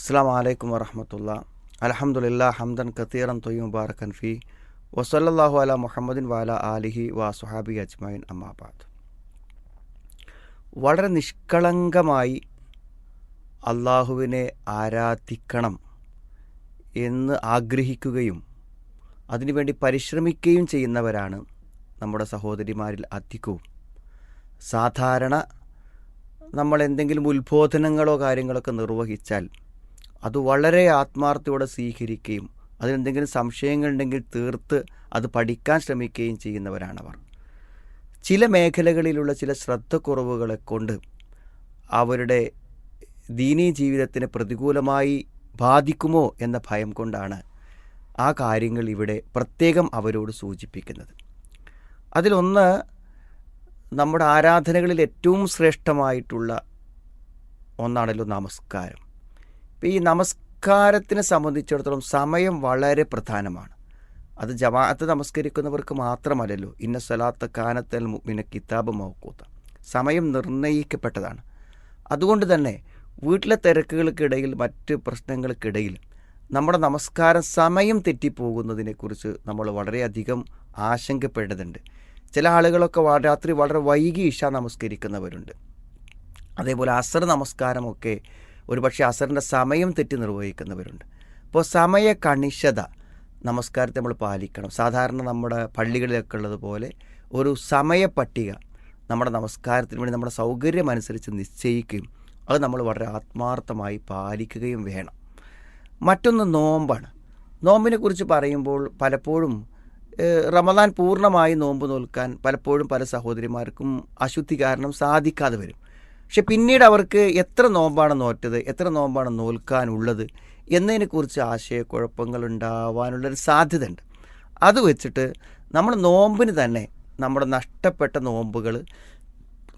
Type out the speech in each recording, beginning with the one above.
അസ്സാം വലൈക്കും വറഹമത്തുള്ള. അലഹമുല്ല ഹംദൻ കത്തീറൻ തൊയ്യും മുബാറക്കൻ ഫി. വസല്ലാഹു അല മുഹമ്മദിൻ വാല ആലിഹി വാ സുഹാബി അജ്മൈൻ അമ്മാബാദ് വളരെ നിഷ്കളങ്കമായി അള്ളാഹുവിനെ ആരാധിക്കണം എന്ന് ആഗ്രഹിക്കുകയും അതിനുവേണ്ടി പരിശ്രമിക്കുകയും ചെയ്യുന്നവരാണ് നമ്മുടെ സഹോദരിമാരിൽ അധികവും. സാധാരണ നമ്മൾ എന്തെങ്കിലും ഉത്ബോധനങ്ങളോ കാര്യങ്ങളൊക്കെ നിർവഹിച്ചാൽ അത് വളരെ ആത്മാർത്ഥയോടെ സ്വീകരിക്കുകയും അതിനെന്തെങ്കിലും സംശയങ്ങളുണ്ടെങ്കിൽ തീർത്ത് അത് പഠിക്കാൻ ശ്രമിക്കുകയും ചെയ്യുന്നവരാണവർ. ചില മേഖലകളിലുള്ള ചില ശ്രദ്ധക്കുറവുകളെ കൊണ്ട് അവരുടെ ദീനീ ജീവിതത്തിന് പ്രതികൂലമായി ബാധിക്കുമോ എന്ന ഭയം കൊണ്ടാണ് ആ കാര്യങ്ങൾ ഇവിടെ പ്രത്യേകം അവരോട് സൂചിപ്പിക്കുന്നത്. അതിലൊന്ന് നമ്മുടെ ആരാധനകളിൽ ഏറ്റവും ശ്രേഷ്ഠമായിട്ടുള്ള ഒന്നാണല്ലോ നമസ്കാരം. ഈ നമസ്കാരത്തിനെ സംബന്ധിച്ചിടത്തോളം സമയം വളരെ പ്രധാനമാണ്. അത് ജമാഅത്ത് നമസ്കരിക്കുന്നവർക്ക് മാത്രമല്ലല്ലോ ഇന്ന സ്വലാത്ത കാനത്തൽ മുഅ്മിന കിതാബ് മൗക്കൂത്ത സമയം നിർണയിക്കപ്പെട്ടതാണ്. അതുകൊണ്ട് തന്നെ വീട്ടിലെ തിരക്കുകൾക്കിടയിൽ മറ്റ് പ്രശ്നങ്ങൾക്കിടയിൽ നമ്മുടെ നമസ്കാരം സമയം തെറ്റിപ്പോകുന്നതിനെക്കുറിച്ച് നമ്മൾ വളരെയധികം ആശങ്കപ്പെടേണ്ടതുണ്ട്. ചില ആളുകളൊക്കെ രാത്രി വളരെ വൈകി ഇഷ നമസ്കരിക്കുന്നവരുണ്ട്. അതേപോലെ അസർ നമസ്കാരമൊക്കെ ഒരുപക്ഷെ അസറിന്റെ സമയം തെറ്റി നിർവഹിക്കുന്നവരുണ്ട്. അപ്പോൾ സമയ കണിശത നമസ്കാരത്തെ നമ്മൾ പാലിക്കണം. സാധാരണ നമ്മുടെ പള്ളികളിലൊക്കെ ഉള്ളതുപോലെ ഒരു സമയ പട്ടിക നമ്മുടെ നമസ്കാരത്തിന് വേണ്ടി നമ്മുടെ സൗകര്യം അനുസരിച്ച് നിശ്ചയിക്കുകയും അത് നമ്മൾ വളരെ ആത്മാർത്ഥമായി പാലിക്കുകയും വേണം. മറ്റൊന്ന് നോമ്പാണ്. നോമ്പിനെ കുറിച്ച് പറയുമ്പോൾ പലപ്പോഴും റമദാൻ പൂർണമായി നോമ്പ് നോൽക്കാൻ പലപ്പോഴും പല സഹോദരിമാർക്കും അശുദ്ധി കാരണം സാധിക്കാതെ വരും. പക്ഷെ പിന്നീട് അവർക്ക് എത്ര നോമ്പാണ് നോറ്റത് എത്ര നോമ്പാണ് നോൽക്കാനുള്ളത് എന്നതിനെക്കുറിച്ച് ആശയക്കുഴപ്പങ്ങൾ ഉണ്ടാവാനുള്ളൊരു സാധ്യതയുണ്ട്. അത് വെച്ചിട്ട് നമ്മൾ നോമ്പിന് തന്നെ നമ്മുടെ നഷ്ടപ്പെട്ട നോമ്പുകൾ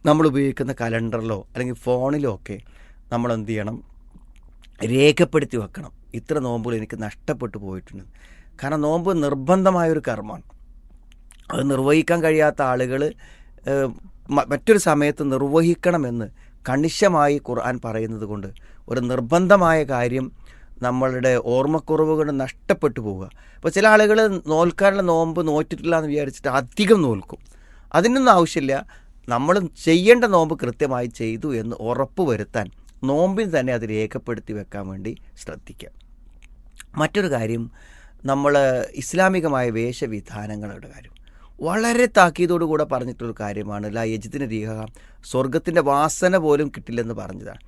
നമ്മൾ ഉപയോഗിക്കുന്ന കലണ്ടറിലോ അല്ലെങ്കിൽ ഫോണിലോ ഒക്കെ നമ്മൾ എന്ത് ചെയ്യണം? രേഖപ്പെടുത്തി വെക്കണം. ഇത്ര നോമ്പുകൾ എനിക്ക് നഷ്ടപ്പെട്ടു പോയിട്ടുണ്ട്. കാരണം നോമ്പ് നിർബന്ധമായൊരു കർമ്മമാണ്. അത് നിർവഹിക്കാൻ കഴിയാത്ത ആളുകൾ മറ്റൊരു സമയത്ത് നിർവഹിക്കണമെന്ന് കണിശമായി ഖുർആൻ പറയുന്നത് കൊണ്ട് ഒരു നിർബന്ധമായ കാര്യം നമ്മളുടെ ഓർമ്മക്കുറവ് കൊണ്ട് നഷ്ടപ്പെട്ടു പോവുക. അപ്പോൾ ചില ആളുകൾ നോൽക്കാനുള്ള നോമ്പ് നോറ്റിട്ടില്ല എന്ന് വിചാരിച്ചിട്ട് അധികം നോൽക്കും. അതിനൊന്നും ആവശ്യമില്ല. നമ്മൾ ചെയ്യേണ്ട നോമ്പ് കൃത്യമായി ചെയ്തു എന്ന് ഉറപ്പ് വരുത്താൻ നോമ്പിന് തന്നെ അത് രേഖപ്പെടുത്തി വെക്കാൻ വേണ്ടി ശ്രദ്ധിക്കുക. മറ്റൊരു കാര്യം നമ്മൾ ഇസ്ലാമികമായ വേഷവിധാനങ്ങളുടെ കാര്യം. വളരെ താക്കീതോടു കൂടെ പറഞ്ഞിട്ടൊരു കാര്യമാണ് ലാ യജിത്തിന് രീഹ സ്വർഗത്തിന്റെ വാസന പോലും കിട്ടില്ലെന്ന് പറഞ്ഞതാണ്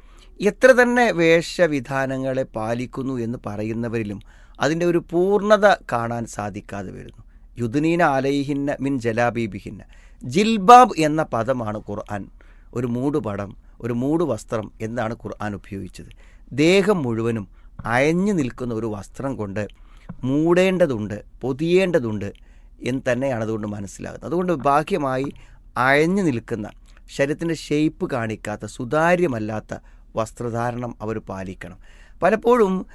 എത്ര തന്നെ വേഷവിധാനങ്ങളെ പാലിക്കുന്നു എന്ന് പറയുന്നവരിലും അതിന്റെ ഒരു പൂർണത കാണാൻ സാധിക്കാതെ വരുന്നു. യുദ്നീന അലൈഹിന്ന മിൻ ജലാബീബിഹിന്ന. ജിൽബാബ് എന്ന പദമാണ് ഖുർആൻ. ഒരു മൂടുപടം ഒരു മൂട് വസ്ത്രം എന്നാണ് ഖുർആൻ ഉപയോഗിച്ചത്. ദേഹം മുഴുവനും അയഞ്ഞു നിൽക്കുന്ന ഒരു വസ്ത്രം കൊണ്ട് മൂടേണ്ടതുണ്ട് പൊതിയേണ്ടതുണ്ട് എന്ന് തന്നെയാണ് അതുകൊണ്ട് മനസ്സിലാകുന്നത്. അതുകൊണ്ട് ബാഹ്യമായി അയഞ്ഞു നിൽക്കുന്ന ശരീരത്തിന്റെ ഷേപ്പ് കാണിക്കാത്ത സുതാര്യമല്ലാത്ത വസ്ത്രധാരണം അവർ പാലിക്കണം. പലപ്പോഴും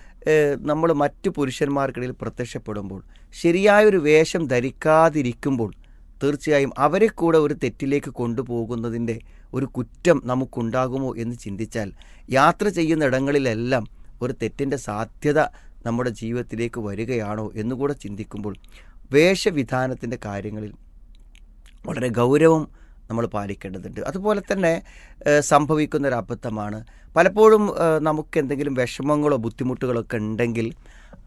നമ്മൾ മറ്റു പുരുഷന്മാർക്കിടയിൽ പ്രത്യക്ഷപ്പെടുമ്പോൾ ശരിയായൊരു വേഷം ധരിക്കാതിരിക്കുമ്പോൾ തീർച്ചയായും അവരെ കൂടെ ഒരു തെറ്റിലേക്ക് കൊണ്ടുപോകുന്നതിന്റെ ഒരു കുറ്റം നമുക്കുണ്ടാകുമോ എന്ന് ചിന്തിച്ചാൽ യാത്ര ചെയ്യുന്ന ഇടങ്ങളിലെല്ലാം ഒരു തെറ്റിന്റെ സാധ്യത നമ്മുടെ ജീവിതത്തിലേക്ക് വരികയാണോ എന്നുകൂടെ ചിന്തിക്കുമ്പോൾ വേഷവിധാനത്തിന്റെ കാര്യങ്ങളിൽ വളരെ ഗൗരവം നമ്മൾ പാലിക്കേണ്ടതുണ്ട്. അതുപോലെ തന്നെ സംഭവിക്കുന്ന ഒരു അബദ്ധമാണ് പലപ്പോഴും നമുക്ക് എന്തെങ്കിലും വിഷമങ്ങളോ ബുദ്ധിമുട്ടുകളോ ഒക്കെ ഉണ്ടെങ്കിൽ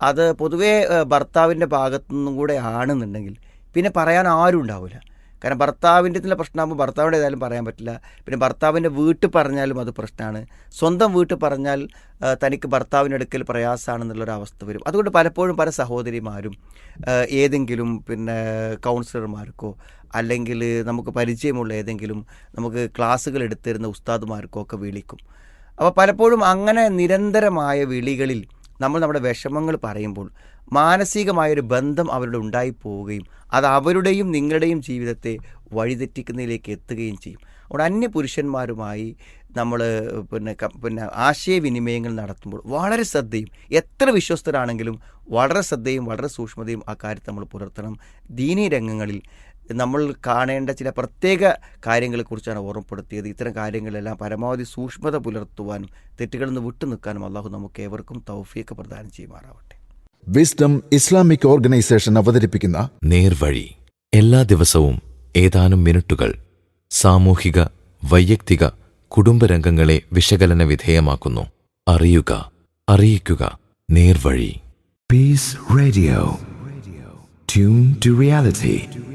അത് പൊതുവേ ഭർത്താവിന്റെ ഭാഗത്തു നിന്നും കൂടെ ആണെന്നുണ്ടെങ്കിൽ പിന്നെ പറയാൻ ആരും ഉണ്ടാവില്ല കാരണം ഭർത്താവിന്റെ തന്നെ പ്രശ്നമാകുമ്പോൾ ഭർത്താവിന്റെ ഏതായാലും പറയാൻ പറ്റില്ല. പിന്നെ ഭർത്താവിന്റെ വീട്ടിൽ പറഞ്ഞാലും അത് പ്രശ്നമാണ്. സ്വന്തം വീട്ടിൽ പറഞ്ഞാൽ തനിക്ക് ഭർത്താവിന്റെ അടുക്കൽ പ്രയാസമാണെന്നുള്ളൊരു അവസ്ഥ വരും. അതുകൊണ്ട് പലപ്പോഴും പല സഹോദരിമാരും ഏതെങ്കിലും പിന്നെ കൗൺസിലർമാർക്കോ അല്ലെങ്കിൽ നമുക്ക് പരിചയമുള്ള ഏതെങ്കിലും നമുക്ക് ക്ലാസ്സുകൾ എടുത്തിരുന്ന ഉസ്താദുമാർക്കോ ഒക്കെ വിളിക്കും. അപ്പോൾ പലപ്പോഴും അങ്ങനെ നിരന്തരമായ വിളികളിൽ നമ്മൾ നമ്മുടെ വിഷമങ്ങൾ പറയുമ്പോൾ മാനസികമായൊരു ബന്ധം അവരുടെ ഉണ്ടായി പോവുകയും അത് അവരുടെയും നിങ്ങളുടെയും ജീവിതത്തെ വഴിതെറ്റിക്കുന്നതിലേക്ക് എത്തുകയും ചെയ്യും. അവിടെ അന്യ പുരുഷന്മാരുമായി നമ്മൾ പിന്നെ പിന്നെ ആശയവിനിമയങ്ങൾ നടത്തുമ്പോൾ വളരെ ശ്രദ്ധയും എത്ര വിശ്വസ്തരാണെങ്കിലും വളരെ ശ്രദ്ധയും വളരെ സൂക്ഷ്മതയും ആ കാര്യത്തിൽ നമ്മൾ പുലർത്തണം. ദീനീ രംഗങ്ങളിൽ നമ്മൾ കാണേണ്ട ചില പ്രത്യേക കാര്യങ്ങളെക്കുറിച്ചാണ് ഓർമ്മപ്പെടുത്തിയത്. ഇത്തരം കാര്യങ്ങളെല്ലാം പരമാവധി സൂക്ഷ്മത പുലർത്തുവാനും തെറ്റുകളിൽ നിന്ന് വിട്ടു നിൽക്കാനും അള്ളാഹു നമുക്ക് ഏവർക്കും തൗഫീക്ക് പ്രദാനം ചെയ്യുമാറാവട്ടെ. വിസ്ഡം ഇസ്ലാമിക് ഓർഗനൈസേഷൻ അവതരിപ്പിക്കുന്ന നേർവഴി. എല്ലാ ദിവസവും ഏതാനും മിനിറ്റുകൾ സാമൂഹിക വൈയക്തിക കുടുംബരംഗങ്ങളെ വിശകലന വിധേയമാക്കുന്നു. അറിയുക അറിയിക്കുക. നേർവഴി. Peace radio tune to reality.